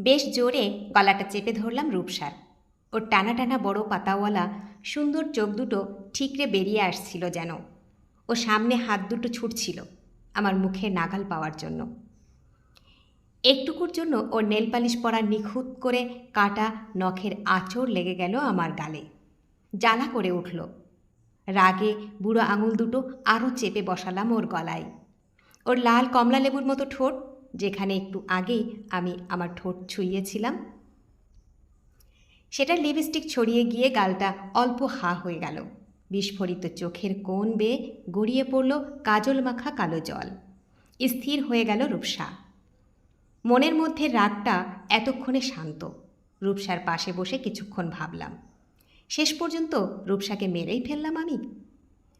বেশ জোরে গলাটা চেপে ধরলাম রূপসার। ওর টানা টানা বড় পাতাওয়ালা সুন্দর চোখ দুটো ঠিকরে বেরিয়ে আসছিল যেন। ও সামনে হাত দুটো ছুটছিল আমার মুখে নাগাল পাওয়ার জন্য। একটুকুর জন্য ওর নেল পালিশ পরা নিখুঁত করে কাটা নখের আঁচড় লেগে গেল আমার গালে। জ্বালা করে উঠল। রাগে বুড়ো আঙুল দুটো আরও চেপে বসালাম ওর গলায়। ওর লাল কমলা লেবুর মতো ঠোঁট যেখানে একটু আগেই আমি আমার ঠোঁট ছুঁইয়েছিলাম। সেটা লিপস্টিক ছড়িয়ে গিয়ে গালটা অল্প হা হয়ে গেল। বিস্ফোরিত চোখের কোণ বেয়ে গড়িয়ে পড়ল কাজল মাখা কালো জল। স্থির হয়ে গেল রূপসা। মনের মধ্যে রাগটা এতক্ষণে শান্ত। রূপসার পাশে বসে কিছুক্ষণ ভাবলাম। শেষ পর্যন্ত রূপসাকে মেরেই ফেললাম আমি।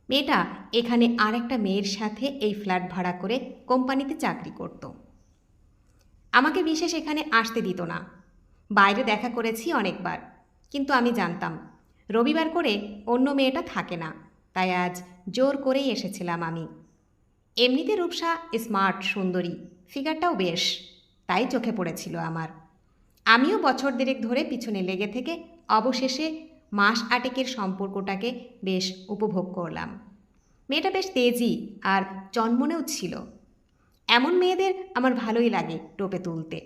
মেয়েটা এখানে আর একটা মেয়ের সাথে এই ফ্ল্যাট ভাড়া করে কোম্পানিতে চাকরি করত। আমাকে বিশেষ এখানে আসতে দিত না। বাইরে দেখা করেছি অনেকবার, কিন্তু আমি জানতাম, রবিবার করে অন্য মেয়েটা থাকে না, তাই আজ জোর করেই এসেছিলাম আমি। এমনিতে রূপসা স্মার্ট, সুন্দরী, ফিগারটাও বেশ, তাই চোখে পড়েছিল আমার। আমিও বছর দেড়েক ধরে পিছনে লেগে থেকে অবশেষে মাস আটেকের সম্পর্কটাকে বেশ উপভোগ করলাম। মেয়েটা বেশ তেজি আর চনমনেও ছিল। এমন মেয়েদের আমার ভালোই লাগে টোপে তুলতে।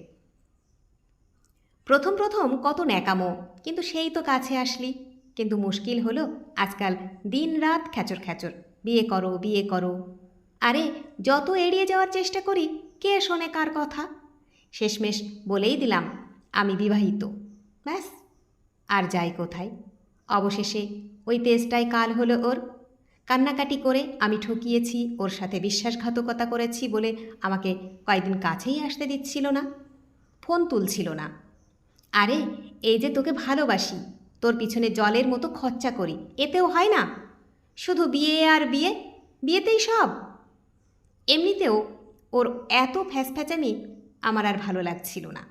প্রথম প্রথম কত ন্যাকামো, কিন্তু সেই তো কাছে আসলি। কিন্তু মুশকিল হলো আজকাল দিন রাত খ্যাচর খ্যাচর বিয়ে করো বিয়ে করো। আরে, যত এড়িয়ে যাওয়ার চেষ্টা করি, কে শোনে কার কথা? শেষমেশ বলেই দিলাম, আমি বিবাহিত। ব্যাস, আর যাই কোথায়। অবশেষে ওই তেজটাই কাল হলো ওর কান্নাকাটি করে আমি ঠকিয়েছি, ওর সাথে বিশ্বাসঘাতকতা করেছি বলে আমাকে কয়েকদিন কাছেই আসতে দিচ্ছিল না, ফোন তুলছিল না। আরে, এই যে তোকে ভালোবাসি, তোর পিছনে জলের মতো খরচা করি, এতেও হয় না? শুধু বিয়ে আর বিয়ে, বিয়েতেই সব। এমনিতেও ওর এত ফ্যাসফ্যাচানি আমার আর ভালো লাগছিল না।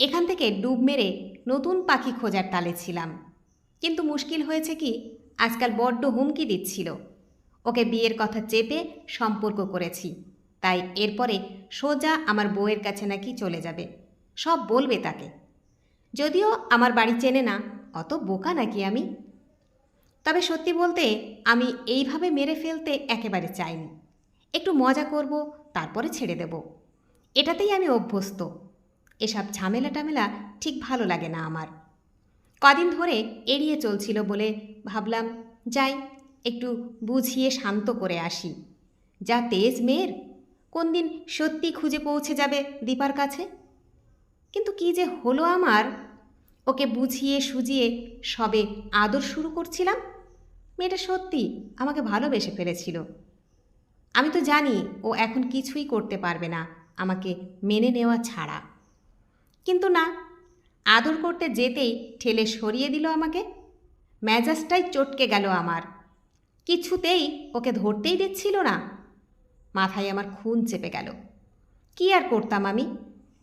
এখান থেকে ডুব মেরে নতুন পাখি খোঁজার তালে ছিলাম। কিন্তু মুশকিল হয়েছে কি আজকাল বড্ড হুমকি দিচ্ছিল। ওকে বিয়ের কথা চেপে সম্পর্ক করেছি। তাই এরপরে সোজা আমার বউয়ের কাছে নাকি চলে যাবে। সব বলবে তাকে। যদিও আমার বাড়ি চেনে না, অত বোকা নাকি আমি? তবে সত্যি বলতে আমি এইভাবে মেরে ফেলতে একেবারে চাইনি। একটু মজা করব, তারপরে ছেড়ে দেব। এটাতেই আমি অভ্যস্ত। এসব ঝামেলা টামেলা ঠিক ভালো লাগে না আমার। কদিন ধরে এড়িয়ে চলছিল বলে ভাবলাম, যাই, একটু বুঝিয়ে শান্ত করে আসি। যা তেজ মেয়ের? কোন দিন সত্যি খুঁজে পৌঁছে যাবে দীপার কাছে? কিন্তু কি যে হলো আমার? ওকে বুঝিয়ে সুজিয়ে সবে আদর শুরু করছিলাম। মেয়েটা সত্যি আমাকে ভালোবেসে ফেলেছিল। আমি তো জানি ও এখন কিছুই করতে পারবে না, আমাকে মেনে নেওয়া ছাড়া। কিন্তু না, আদর করতে যেতেই ঠেলে সরিয়ে দিল আমাকে। মেজাজটাই চটকে গেল আমার। কিছুতেই ওকে ধরতেই দিচ্ছিল না। মাথায় আমার খুন চেপে গেল। কি আর করতাম আমি?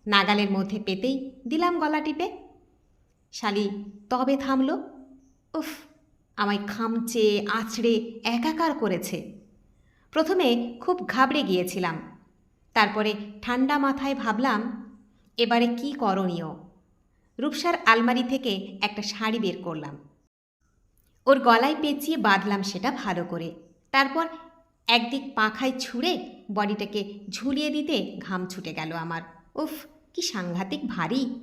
নাগালের মধ্যে পেতেই দিলাম গলা টিপে। শালি, তবে থামলো। উফ, আমায় খামচে আছড়ে একাকার করেছে। প্রথমে খুব ঘাবড়ে গিয়েছিলাম। তারপরে ঠান্ডা মাথায় ভাবলাম, এবারে কি করণীয়? রূপসার আলমারি থেকে একটা শাড়ি বের করলাম। ওর গলায় পেঁচিয়ে বাঁধলাম সেটা ভালো করে। তারপর একদিক পাখায় ছুঁড়ে বডিটাকে ঝুলিয়ে দিতে ঘাম ছুটে গেল আমার। উফ, কি সাংঘাতিক ভারী।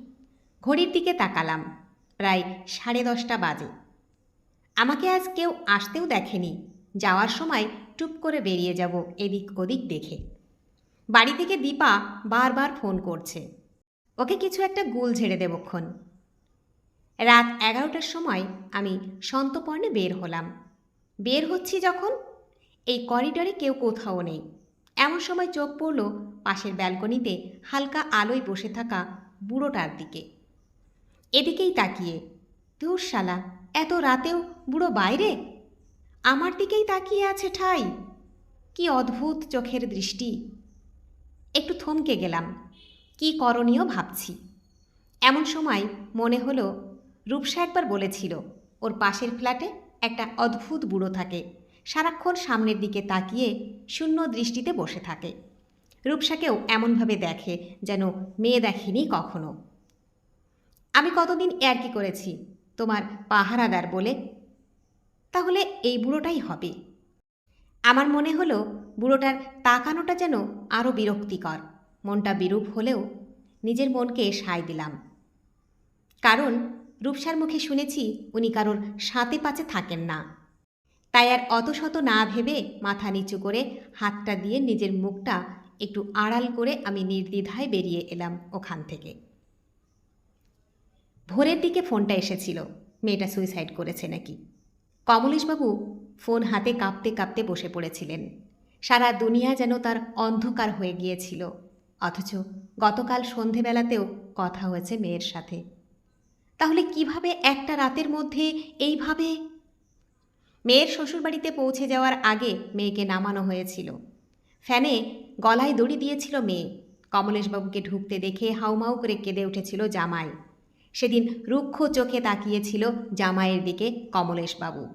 ঘড়ির দিকে তাকালাম, প্রায় সাড়ে দশটা বাজে। আমাকে আজ কেউ আসতেও দেখেনি। যাওয়ার সময় টুপ করে বেরিয়ে যাব এদিক ওদিক দেখে। বাড়ি থেকে দীপা বারবার ফোন করছে। ওকে কিছু একটা গুল ঝেড়ে দেবক্ষণ। রাত এগারোটার সময় আমি সন্তপর্ণে বের হলাম। বের হচ্ছি যখন? এই করিডরে কেউ কোথাও নেই। এমন সময় চোখ পড়ল পাশের ব্যালকনিতে হালকা আলোয় বসে থাকা বুড়োটার দিকে। এদিকেই তাকিয়ে শালা, এত রাতেও বুড়ো বাইরে? আমার দিকেই তাকিয়ে আছে ঠাই। কি অদ্ভুত চোখের দৃষ্টি। একটু থমকে গেলাম। কি করণীয় ভাবছি। এমন সময় মনে হলো রূপসা একবার বলেছিল, ওর পাশের ফ্ল্যাটে একটা অদ্ভুত বুড়ো থাকে। সারাক্ষণ সামনের দিকে তাকিয়ে শূন্য দৃষ্টিতে বসে থাকে। রূপসাকেও এমনভাবে দেখে যেন মেয়ে দেখেনি কখনো। আমি কতদিন কি করেছি? তোমার পাহারাদার বলে? তাহলে এই বুড়োটাই হবে। আমার মনে হলো বুড়োটার তাকানোটা যেন আরও বিরক্তিকর। মনটা বিরূপ হলেও নিজের মনকে সায় দিলাম। কারণ রূপসার মুখে শুনেছি উনি কারোর সাথে পাচে থাকেন না। তাই আর অত শত না ভেবে মাথা নিচু করে হাতটা দিয়ে নিজের মুখটা একটু আড়াল করে আমি নির্দ্বিধায় বেরিয়ে এলাম ওখান থেকে। ভোরের দিকে ফোনটা এসেছিল, মেয়েটা সুইসাইড করেছে নাকি। কমলেশবাবু ফোন হাতে কাঁপতে কাঁপতে বসে পড়েছিলেন। সারা দুনিয়া যেন তার অন্ধকার হয়ে গিয়েছিল, অথচ গতকাল সন্ধেবেলাতেও কথা হয়েছে মেয়ের সাথে। তাহলে কীভাবে একটা রাতের মধ্যে এইভাবে? মেয়ের শ্বশুরবাড়িতে পৌঁছে যাওয়ার আগে মেয়েকে নামানো হয়েছিল। ফ্যানে গলায় দড়ি দিয়েছিল মেয়ে। কমলেশবাবুকে ঢুকতে দেখে হাউমাউ করে কেঁদে উঠেছিল জামাই। সেদিন রুক্ষ চোখে তাকিয়েছিল জামাইয়ের দিকে কমলেশবাবু।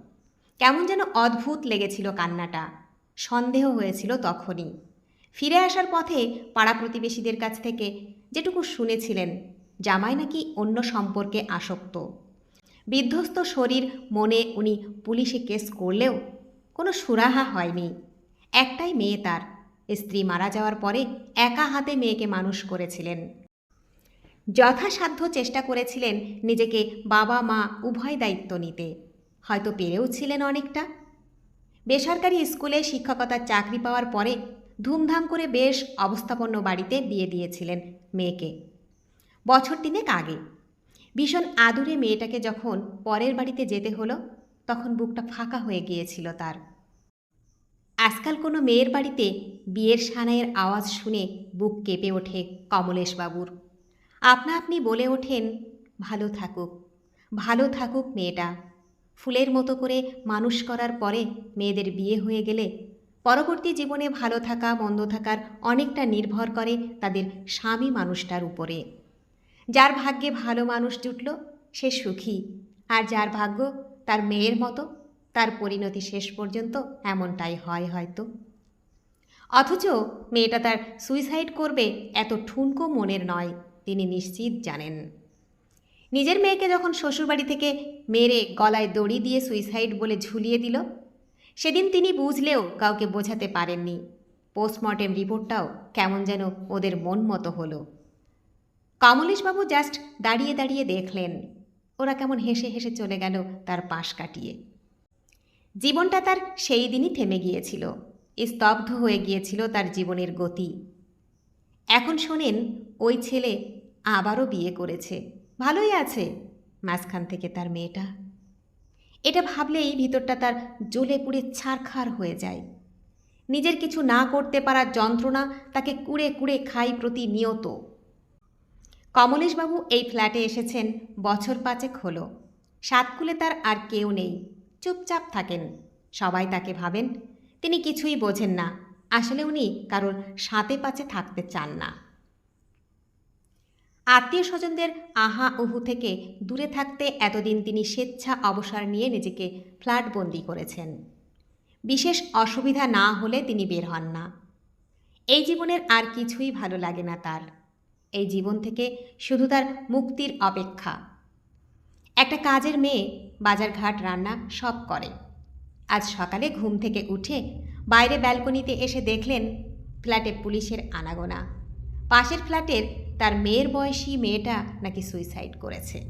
কেমন যেন অদ্ভুত লেগেছিল কান্নাটা। সন্দেহ হয়েছিল তখনই। ফিরে আসার পথে পাড়া প্রতিবেশীদের কাছ থেকে যেটুকু শুনেছিলেন জামাই নাকি অন্য সম্পর্কে আসক্ত? বিধ্বস্ত শরীর মনে উনি পুলিশে কেস করলেও কোনো সুরাহা হয়নি। একটাই মেয়ে তার। স্ত্রী মারা যাওয়ার পরে একা হাতে মেয়েকে মানুষ করেছিলেন। যথাসাধ্য চেষ্টা করেছিলেন নিজেকে বাবা, মা উভয় দায়িত্ব নিতে। হয়তো পেরেও ছিলেন অনেকটা। বেসরকারি স্কুলে শিক্ষকতার চাকরি পাওয়ার পরে ধুমধাম করে বেশ অবস্থাপন্ন বাড়িতে বিয়ে দিয়েছিলেন মেয়েকে। বছর তিনেক আগে। ভীষণ আদুরে মেয়েটাকে যখন পরের বাড়িতে যেতে হলো, তখন বুকটা ফাঁকা হয়ে গিয়েছিল তার। আজকাল কোনো মেয়ের বাড়িতে বিয়ের সানাইয়ের আওয়াজ শুনে বুক কেঁপে ওঠে কমলেশবাবুর। আপনা আপনি বলে ওঠেন, ভালো থাকুক ভালো থাকুক মেয়েটা। ফুলের মতো করে মানুষ করার পরে মেয়েদের বিয়ে হয়ে গেলে পরবর্তী জীবনে ভালো থাকা, মন্দ থাকার অনেকটা নির্ভর করে তাদের স্বামী মানুষটার উপরে। যার ভাগ্যে ভালো মানুষ জুটল, সে সুখী। আর যার ভাগ্য তার মেয়ের মতো, তার পরিণতি শেষ পর্যন্ত এমনটাই হয় হয়তো। অথচ মেয়েটা তার সুইসাইড করবে এত ঠুনকো মনের নয়, তিনি নিশ্চিত জানেন। নিজের মেয়েকে যখন শ্বশুরবাড়ি থেকে মেরে গলায় দড়ি দিয়ে সুইসাইড বলে ঝুলিয়ে দিল, সেদিন তিনি বুঝলেও কাউকে বোঝাতে পারেননি। পোস্টমর্টেম রিপোর্টটাও কেমন যেন ওদের মন মতো হলো। কমলেশবাবু জাস্ট দাঁড়িয়ে দাঁড়িয়ে দেখলেন। ওরা কেমন হেসে হেসে চলে গেল তার পাশ কাটিয়ে। জীবনটা তার সেই দিনই থেমে গিয়েছিল। স্তব্ধ হয়ে গিয়েছিল তার জীবনের গতি। এখন শোনেন, ওই ছেলে আবারও বিয়ে করেছে। ভালোই আছে মাঝখান থেকে তার মেয়েটা। এটা ভাবলেই ভিতরটা তার জ্বলে পুড়ে ছারখার হয়ে যায়। নিজের কিছু না করতে পারার যন্ত্রণা তাকে কুড়ে কুড়ে খাই প্রতিনিয়ত। কমলেশবাবু এই ফ্ল্যাটে এসেছেন, বছর পাঁচেক হলো। সাতকুলে তার আর কেউ নেই, চুপচাপ থাকেন। সবাই তাকে ভাবেন, তিনি কিছুই বোঝেন না, আসলে উনি কারোর সাথে পাচে থাকতে চান না। আত্মীয় স্বজনদের আহা উহু থেকে দূরে থাকতে এতদিন তিনি স্বেচ্ছা অবসর নিয়ে নিজেকে ফ্ল্যাটবন্দি করেছেন। বিশেষ অসুবিধা না হলে তিনি বের হন না। এই জীবনের আর কিছুই ভালো লাগে না তার। এই জীবন থেকে শুধু তার মুক্তির অপেক্ষা। একটা কাজের মেয়ে বাজারঘাট রান্না সব করে। আজ সকালে ঘুম থেকে উঠে বাইরে ব্যালকনিতে এসে দেখলেন ফ্ল্যাটে পুলিশের আনাগোনা। পাশের ফ্ল্যাটের তার মেয়ের বয়সী মেয়েটা নাকি সুইসাইড করেছে।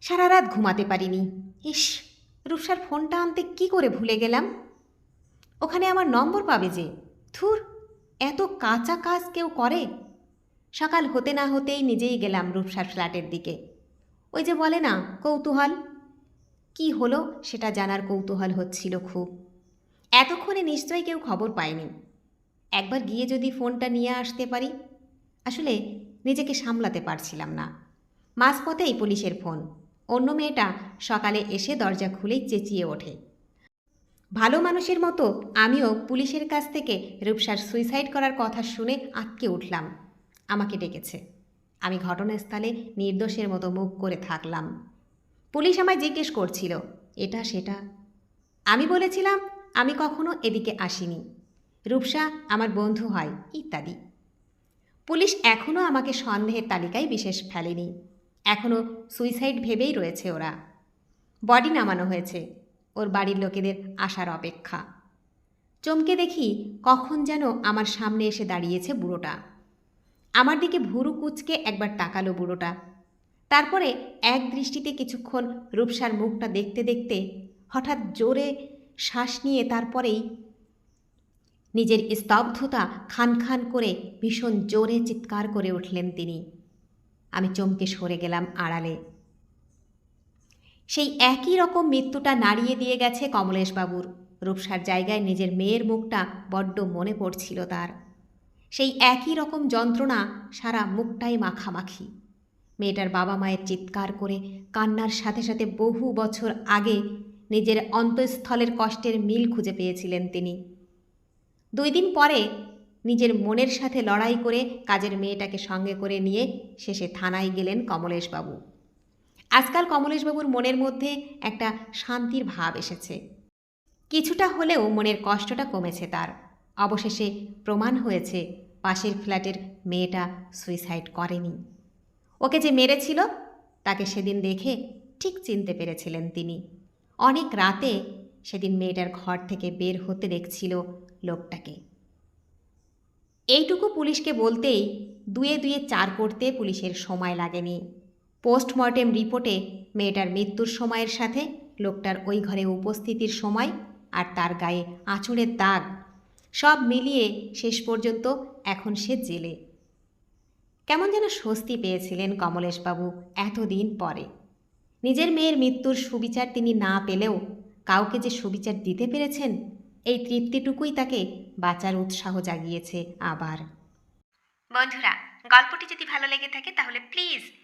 সারা রাত ঘুমাতে পারিনি। ইস, রূপসার ফোনটা আনতে কি করে ভুলে গেলাম? ওখানে আমার নম্বর পাবে যে। থুর এত কাঁচা কাজ কেউ করে? সকাল হতে না হতেই নিজেই গেলাম রূপসার ফ্ল্যাটের দিকে। ওই যে বলে না, কৌতূহল? কি হলো সেটা জানার কৌতূহল হচ্ছিল খুব। এতক্ষণে নিশ্চয়ই কেউ খবর পায়নি। একবার গিয়ে যদি ফোনটা নিয়ে আসতে পারি? আসলে নিজেকে সামলাতে পারছিলাম না। মাঝপথেই পুলিশের ফোন। অন্য মেয়েটা সকালে এসে দরজা খুলেই চেঁচিয়ে ওঠে। ভালো মানুষের মতো আমিও পুলিশের কাছ থেকে রূপসার সুইসাইড করার কথা শুনে আটকে উঠলাম। আমাকে ডেকেছে। আমি ঘটনাস্থলে নির্দোষের মতো মুখ করে থাকলাম। পুলিশ আমায় জিজ্ঞেস করছিল, এটা সেটা? আমি বলেছিলাম, আমি কখনো এদিকে আসিনি। রূপসা আমার বন্ধু হয়, ইত্যাদি। পুলিশ এখনও আমাকে সন্দেহের তালিকায় বিশেষ ফেলেনি। এখনও সুইসাইড ভেবেই রয়েছে ওরা। বডি নামানো হয়েছে। ওর বাড়ির লোকেদের আসার অপেক্ষা। চমকে দেখি কখন যেন আমার সামনে এসে দাঁড়িয়েছে বুড়োটা। আমার দিকে ভুরু কুচকে একবার তাকালো বুড়োটা। তারপরে এক দৃষ্টিতে কিছুক্ষণ রূপসার মুখটা দেখতে দেখতে হঠাৎ জোরে শ্বাস নিয়ে তারপরেই নিজের স্তব্ধতা খান খান করে ভীষণ জোরে চিৎকার করে উঠলেন তিনি। আমি চমকে সরে গেলাম আড়ালে। সেই একই রকম মৃত্যুটা নাড়িয়ে দিয়ে গেছে কমলেশবাবুর। রূপসার জায়গায় নিজের মেয়ের মুখটা বড্ড মনে পড়ছিল তার। সেই একই রকম যন্ত্রণা সারা মুখটাই মাখামাখি। মেয়েটার বাবা মায়ের চিৎকার করে কান্নার সাথে সাথে বহু বছর আগে নিজের অন্তঃস্থলের কষ্টের মিল খুঁজে পেয়েছিলেন তিনি। দুই দিন পরে নিজের মনের সাথে লড়াই করে কাজের মেয়েটাকে সঙ্গে করে নিয়ে শেষে থানায় গেলেন কমলেশবাবু। আজকাল কমলেশবাবুর মনের মধ্যে একটা শান্তির ভাব এসেছে। কিছুটা হলেও মনের কষ্টটা কমেছে তার। অবশেষে প্রমাণ হয়েছে পাশের ফ্ল্যাটের মেয়েটা সুইসাইড করেনি। ওকে যে মেরেছিল, তাকে সেদিন দেখে ঠিক চিনতে পেরেছিলেন তিনি। অনেক রাতে সেদিন মেয়েটার ঘর থেকে বের হতে দেখছিল লোকটাকে। এইটুকু পুলিশকে বলতেই দুয়ে দুয়ে চার করতে পুলিশের সময় লাগেনি। পোস্টমর্টেম রিপোর্টে মেয়েটার মৃত্যুর সময়ের সাথে লোকটার ওই ঘরে উপস্থিতির সময় আর তার গায়ে আঁচড়ের দাগ। সব মিলিয়ে শেষ পর্যন্ত এখন সে জেলে। কেমন যেন স্বস্তি পেয়েছিলেন কমলেশবাবু এতদিন পরে। নিজের মেয়ের মৃত্যুর সুবিচার তিনি না পেলেও কাউকে যে সুবিচার দিতে পেরেছেন, এই তৃপ্তিটুকুই তাকে বাঁচার উৎসাহ জাগিয়েছে আবার। বন্ধুরা, গল্পটি যদি ভালো লেগে থাকে তাহলে প্লিজ